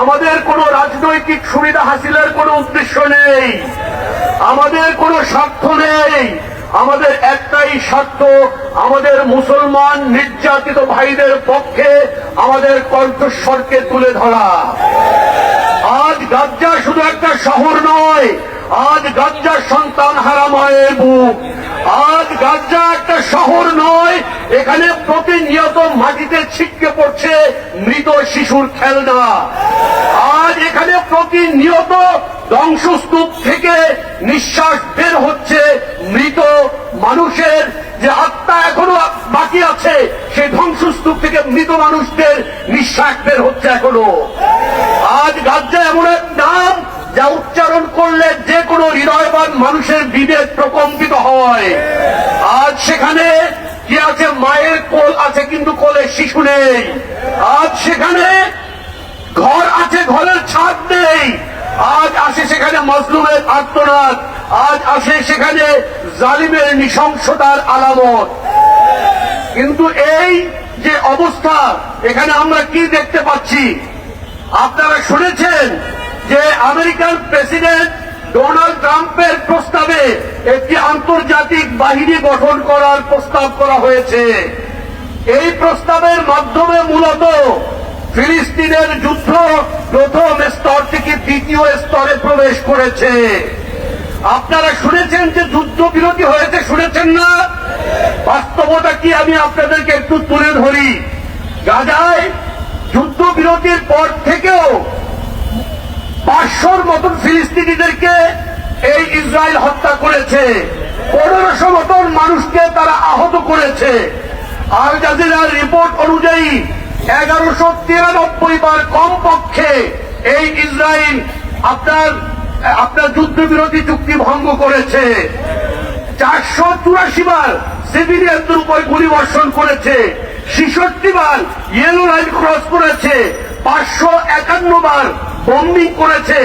আমাদের কোনো রাজনৈতিক সুবিধা হাসিলের কোনো উদ্দেশ্য নেই। আমাদের কোনো স্বার্থ নেই। আমাদের একটাই স্বার্থ, আমাদের মুসলমান নির্যাতিত ভাইদের পক্ষে আমাদের কণ্ঠস্বরকে তুলে ধরা। আজ গাজ্জা শুধু একটা শহর নয়, আজ গাজ্জার সন্তান হারা মায়ের বুক। আজ গাজ্জা একটা শহর নয়, এখানে প্রতিনিয়ত মাটিতে ছিটকে পড়ছে মৃত শিশুর খেলনা। আজ এখানে প্রতিনিয়ত ধ্বংসস্তূপ থেকে নিঃশ্বাস বের হচ্ছে মৃত মানুষের। যে আত্মা এখনও বাকি আছে, সেই ধ্বংসস্তূপ থেকে মৃত মানুষদের নিঃশ্বাস বের হচ্ছে এখনও। হৃদয়বান মানুষের বিবেক প্রকম্পিত হয়, আজ সেখানে কি আছে? মায়ের কোল আছে, কিন্তু কোলে শিশু নেই। আজ সেখানে ঘর আছে, ঘরের ছাদ নেই। আজ আসে সেখানে মজলুমের আত্মনাদ আজ আসে সেখানে জালিমের নৃশংসতার আলামত। কিন্তু এই যে অবস্থা, এখানে আমরা কি দেখতে পাচ্ছি? আপনারা শুনেছেন যে আমেরিকান প্রেসিডেন্ট ডোনাল্ড ট্রাম্পের প্রস্তাবে একটি আন্তর্জাতিক বাহিনী গঠন করার প্রস্তাব করা হয়েছে। এই প্রস্তাবের মাধ্যমে মূলত ফিলিস্তিনের যুদ্ধ প্রথম স্তর থেকে দ্বিতীয় স্তরে প্রবেশ করেছে। আপনারা শুনেছেন যে যুদ্ধ বিরতি হয়েছে, শুনেছেন না? বাস্তবতা কি আমি আপনাদেরকে একটু তুলে ধরি। গাজায় যুদ্ধ বিরতির পর থেকেও পাঁচশোর মতন ফিলিস্তিনিদেরকে এই ইসরায়েল হত্যা করেছে। পনেরোশো মতন মানুষকে তারা আহত করেছে। আল জাজিরার রিপোর্ট অনুযায়ী এগারোশো তিরানব্বই বার কমপক্ষে এই ইসরায়েল আপনার আপনার যুদ্ধবিরোধী চুক্তি ভঙ্গ করেছে। চারশো চুরাশি বার সিভিলিয়ানদের উপর গুলি বর্ষণ করেছে। ছেষট্টি বার ইয়েলো লাইন ক্রস করেছে। পাঁচশো একান্ন বার বম্বিং করেছে।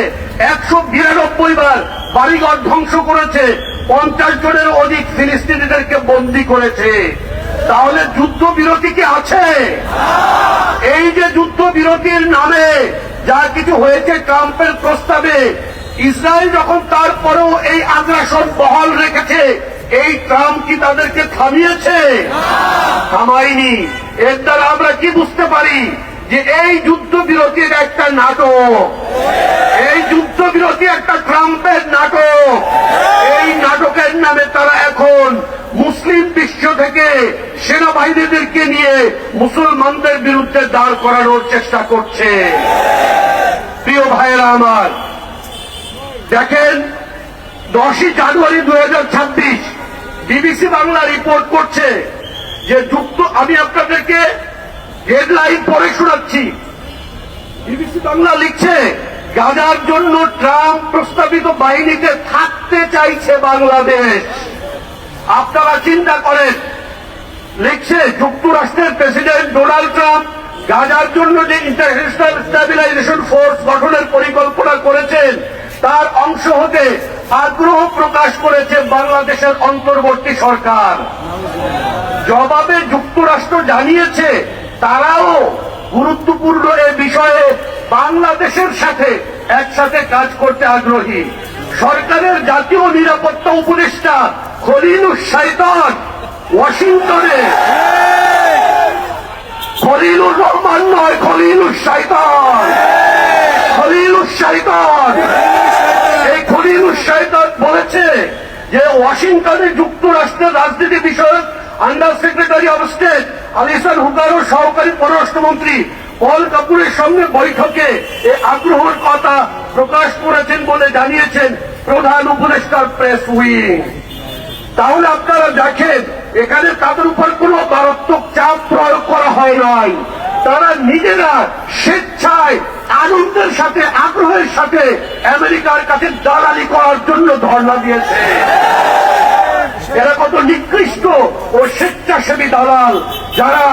একশো বিরানব্বই বার বাড়িঘর ধ্বংস করেছে। পঞ্চাশ জনের অধিক ফিলিস্তিনিদেরকে বন্দি করেছে। তাহলে যুদ্ধ বিরতি কি আছে? এই যে যুদ্ধ বিরতির নামে যা কিছু হয়েছে ট্রাম্পের প্রস্তাবে, ইসরায়েল যখন তারপরেও এই আগ্রাসন বহাল রেখেছে, এই ট্রাম্প কি তাদেরকে থামিয়েছে? থামায়নি। এর দ্বারা আমরা কি বুঝতে পারি? যে এই যুদ্ধ বিরতির একটা নাটক। এই যুদ্ধ বিরতি একটা ট্রাম্পের নাটক। এই নাটকের নামে তারা এখন মুসলিম বিশ্ব থেকে সেনাবাহিনীদেরকে নিয়ে মুসলমানদের বিরুদ্ধে দাঁড় করানোর চেষ্টা করছে। প্রিয় ভাইয়েরা আমার, দেখেন, দশই জানুয়ারি দুই হাজার ছাব্বিশ বিবিসি বাংলা রিপোর্ট করছে যে যুক্ত আমি আপনাদেরকে হেডলাইন পড়ে শোনাচ্ছি। বিবিসি বাংলা লিখছে, গাজার জন্য ট্রাম্প প্রস্তাবিত বাহিনীতে থাকতে চাইছে বাংলাদেশ। আপনারা চিন্তা করেন, লিখছে, যুক্তরাষ্ট্রের প্রেসিডেন্ট ডোনাল্ড ট্রাম্প গাজার জন্য যে ইন্টারন্যাশনাল স্ট্যাবিলাইজেশন ফোর্স গঠনের পরিকল্পনা করেছেন, তার অংশ হতে আগ্রহ প্রকাশ করেছে বাংলাদেশের অন্তর্বর্তী সরকার। জবাবে যুক্তরাষ্ট্র জানিয়েছে তারাও গুরুত্বপূর্ণ এ বিষয়ে বাংলাদেশের সাথে একসাথে কাজ করতে আগ্রহী। সরকারের জাতীয় নিরাপত্তা উপদেষ্টা খলিলুর শৈতান ওয়াশিংটনে। খলিলুর রহমান নয়, খলিলুর শৈতান খলিলুর শৈতান এই খলিলুর শৈতান বলেছে যে ওয়াশিংটনে যুক্তরাষ্ট্রের রাজনীতি বিষয়ক under secretary of state Alison হুকারো সহকারী পররাষ্ট্রমন্ত্রী পল কাপুরের সঙ্গে বৈঠকে এ আগ্রহের কথা প্রকাশ করেছেন বলে জানিয়েছেন প্রধান উপদেষ্টার প্রেস উইং। তাহলে আপনারা দেখেন, এখানে তাদের উপর কোনো মারাত্মক চাপ প্রয়োগ করা হয় নাই। তারা নিজেরা স্বেচ্ছায় আনন্দের সাথে, আগ্রহের সাথে আমেরিকার কাছে দালালি করার জন্য ধর্ণা দিয়েছে। এরা কত নিকৃষ্ট ও স্বেচ্ছাসেবী দালাল, যারা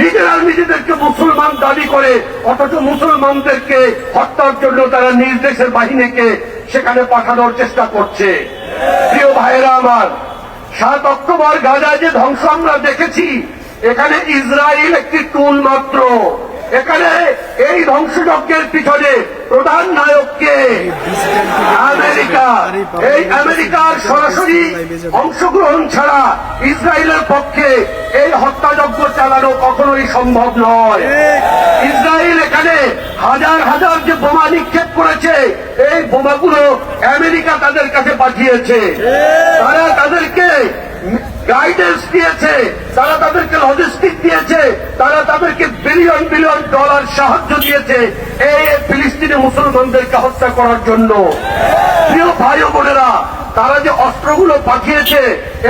নিজেরা নিজেদেরকে মুসলমান দাবি করে, অথচ মুসলমানদেরকে হত্যার জন্য তারা নিজ দেশের বাহিনীকে সেখানে পাঠানোর চেষ্টা করছে। প্রিয় ভাইয়েরা আমার, সাত অক্টোবর গাজায় যে ধ্বংস আমরা দেখেছি, এখানে ইসরায়েল একটি টুল মাত্র। এখানে এই ধ্বংসযজ্ঞের পিছনে প্রধান নায়ককে আমেরিকা, এই আমেরিকার সরাসরি অংশগ্রহণ ছাড়া ইসরায়েলের পক্ষে এই হত্যাযজ্ঞ চালানো কখনোই সম্ভব নয়। ইসরায়েল এখানে হাজার হাজার যে বোমা নিক্ষেপ করেছে, এই বোমাগুলো আমেরিকা তাদের কাছে পাঠিয়েছে। তারা তাদেরকে গাইডেন্স দিয়েছে, তারা তাদেরকে লজিস্টিক দিয়েছে, তারা তাদেরকে বিলিয়ন বিলিয়ন ডলার সাহায্য দিয়েছে এই ফিলিস্তিনি মুসলমানদেরকে হত্যা করার জন্য। প্রিয় ভাই বোনেরা, তারা যে অস্ত্রগুলো পাঠিয়েছে,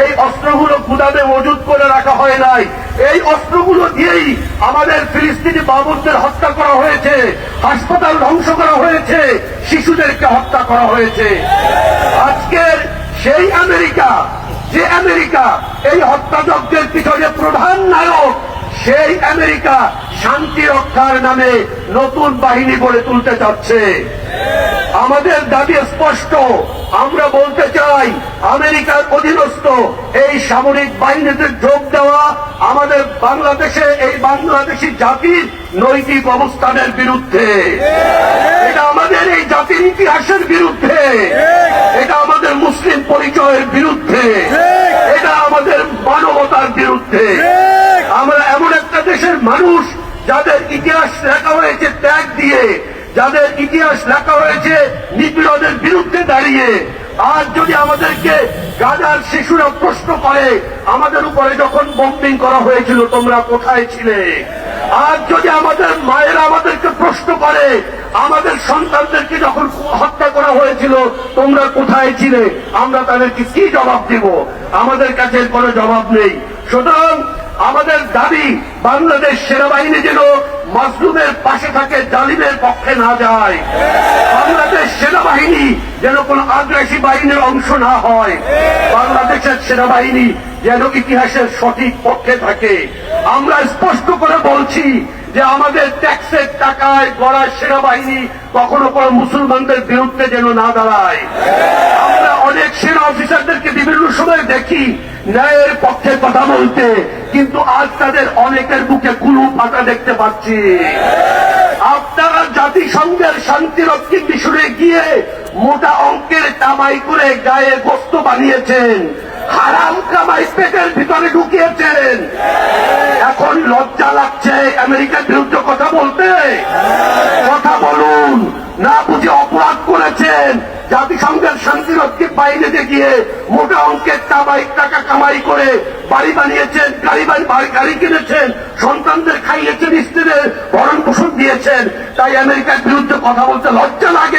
এই অস্ত্রগুলো গুদামে মজুদ করে রাখা হয় নাই। এই অস্ত্রগুলো দিয়েই আমাদের ফিলিস্তিনি বাবুদের হত্যা করা হয়েছে, হাসপাতাল ধ্বংস করা হয়েছে, শিশুদেরকে হত্যা করা হয়েছে। আজকের সেই আমেরিকা যে আমেরিকা এই হত্যাযজ্ঞের পিছনে প্রধান নায়ক, সেই আমেরিকা শান্তি রক্ষার নামে নতুন বাহিনী গড়ে তুলতে চাচ্ছে। আমাদের দাবি স্পষ্ট, আমরা বলতে চাই, আমেরিকার অধীনস্থ এই সামরিক বাহিনীতে যোগ দেওয়া আমাদের বাংলাদেশে, এই বাংলাদেশি জাতির নৈতিক অবস্থানের বিরুদ্ধে। এটা আমাদের এই জাতির ইতিহাসের বিরুদ্ধে। মুসলিম পরিচয়ের বিরুদ্ধে। এটা আমাদের মানবতার বিরুদ্ধে। আমরা এমন একটা দেশের মানুষ যাদের ইতিহাস লেখা হয়েছে ত্যাগ দিয়ে যাদের ইতিহাস লেখা হয়েছে নিপীড়নের বিরুদ্ধে দাঁড়িয়ে। আজ যদি আমাদেরকে গাজার শিশুরা প্রশ্ন করে আমাদের উপরে যখন বম্বিং করা হয়েছিল তোমরা কোথায় ছিলে? আজ যদি আমাদের মায়েরা আমাদেরকে প্রশ্ন করে আমাদের সন্তানদেরকে যখন হত্যা করা হয়েছিল, তোমরা কোথায় ছিলে? আমরা তাদেরকে কি জবাব দিব? আমাদের কাছে কোনো জবাব নেই। সুতরাং আমাদের দাবি, বাংলাদেশ সেনাবাহিনী যেন মাসলুমের পাশে থাকে, জালিমের পক্ষে না যায়। বাংলাদেশ সেনাবাহিনী যেন কোন আগ্রাসী বাহিনীর অংশ না হয়। বাংলাদেশের সেনাবাহিনী যেন ইতিহাসের সঠিক পক্ষে থাকে। আমরা স্পষ্ট করে বলছি যে আমাদের ট্যাক্সের টাকায় গড়া সেনাবাহিনী কখনো কোনো মুসলমানদের বিরুদ্ধে যেন না দাঁড়ায়। আমরা অনেক সেনা অফিসারদেরকে বিভিন্ন সময় দেখি ন্যায়ের পক্ষে কথা বলতে, কিন্তু আজ তাদের অনেকের বুকে কুলু ফাটা দেখতে পাচ্ছি। আপনারা জাতিসংঘের শান্তিরক্ষী মিশনে গিয়ে মোটা অঙ্কের কামাই করে গায়ে গোস্ত বানিয়েছেন, হারাম কামাই পেটের ভিতরে ঢুকিয়েছেন। আমেরিকার বিরুদ্ধে কথা বলতে। কথা বলুন। না বুঝে অপরাধ করেছেন। জাতিসংঘের শান্তিরক্ষী বাহিনীতে গিয়ে মোটা অঙ্কের টাকা কামাই করে বাড়ি বানিয়েছেন, গাড়ি গাড়ি কিনেছেন, সন্তানদের খাইয়েছেন, স্ত্রীদের ভরণ পোষণ দিয়েছেন। তাই আমেরিকার বিরুদ্ধে কথা বলতে লজ্জা লাগে।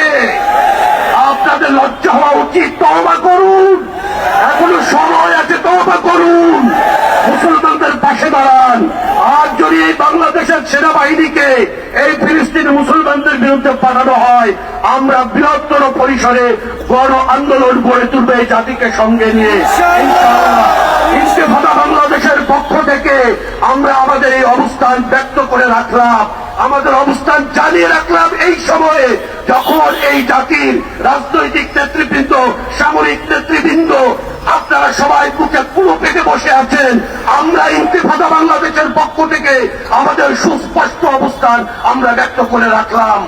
সেনাবাহিনীকে এই ফিলিস্তিনি মুসলমানদের বিরুদ্ধে পাঠানো হয়। আমরা বৃহত্তর পরিসরে গণ আন্দোলন গড়ে তুলবে এই জাতিকে সঙ্গে নিয়ে। ইস্তেফাদা বাংলাদেশের পক্ষ থেকে আমরা আমাদের এই অবস্থান ব্যক্ত করে রাখলাম। আমাদের অবস্থান জানিয়ে রাখলাম এই সময়ে যখন এই জাতির রাজনৈতিক নেতৃবৃন্দ, সামরিক নেতৃবৃন্দ আপনারা সবাই বুকে পুরো পেটে বসে আছেন। আমরা ইন্তিফাদা বাংলাদেশের পক্ষ থেকে আমাদের সুস্পষ্ট অবস্থান আমরা ব্যক্ত করে রাখলাম।